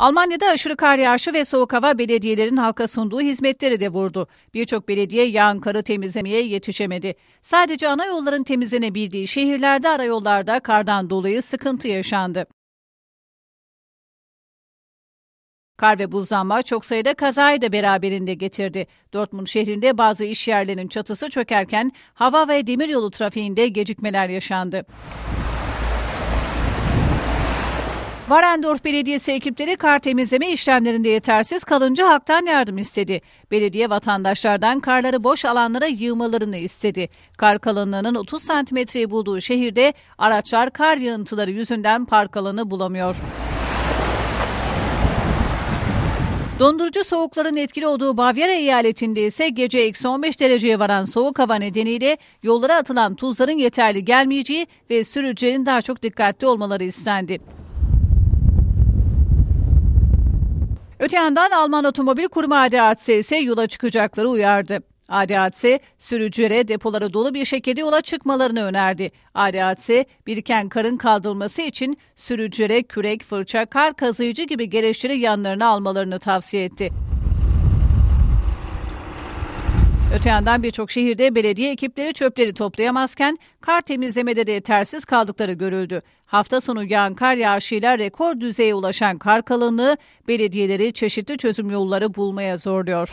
Almanya'da aşırı kar yağışı ve soğuk hava belediyelerin halka sunduğu hizmetleri de vurdu. Birçok belediye yağan karı temizlemeye yetişemedi. Sadece ana yolların temizlenebildiği şehirlerde arayollarda kardan dolayı sıkıntı yaşandı. Kar ve buzlanma çok sayıda kazayı da beraberinde getirdi. Dortmund şehrinde bazı iş yerlerinin çatısı çökerken hava ve demiryolu trafiğinde gecikmeler yaşandı. Varendorf Belediyesi ekipleri kar temizleme işlemlerinde yetersiz kalınca halktan yardım istedi. Belediye vatandaşlardan karları boş alanlara yığmalarını istedi. Kar kalınlığının 30 santimetreyi bulduğu şehirde araçlar kar yığıntıları yüzünden park alanı bulamıyor. Dondurucu soğukların etkili olduğu Bavyera eyaletinde ise gece eksi 15 dereceye varan soğuk hava nedeniyle yollara atılan tuzların yeterli gelmeyeceği ve sürücülerin daha çok dikkatli olmaları istendi. Öte yandan Alman Otomobil Kurumu ADAC ise yola çıkacakları uyardı. ADAC, sürücülere depoları dolu bir şekilde yola çıkmalarını önerdi. ADAC, biriken karın kaldırılması için sürücülere kürek, fırça, kar kazıyıcı gibi gereçleri yanlarına almalarını tavsiye etti. Öte yandan birçok şehirde belediye ekipleri çöpleri toplayamazken kar temizlemede de yetersiz kaldıkları görüldü. Hafta sonu yağan kar yağışıyla rekor düzeye ulaşan kar kalınlığı belediyeleri çeşitli çözüm yolları bulmaya zorluyor.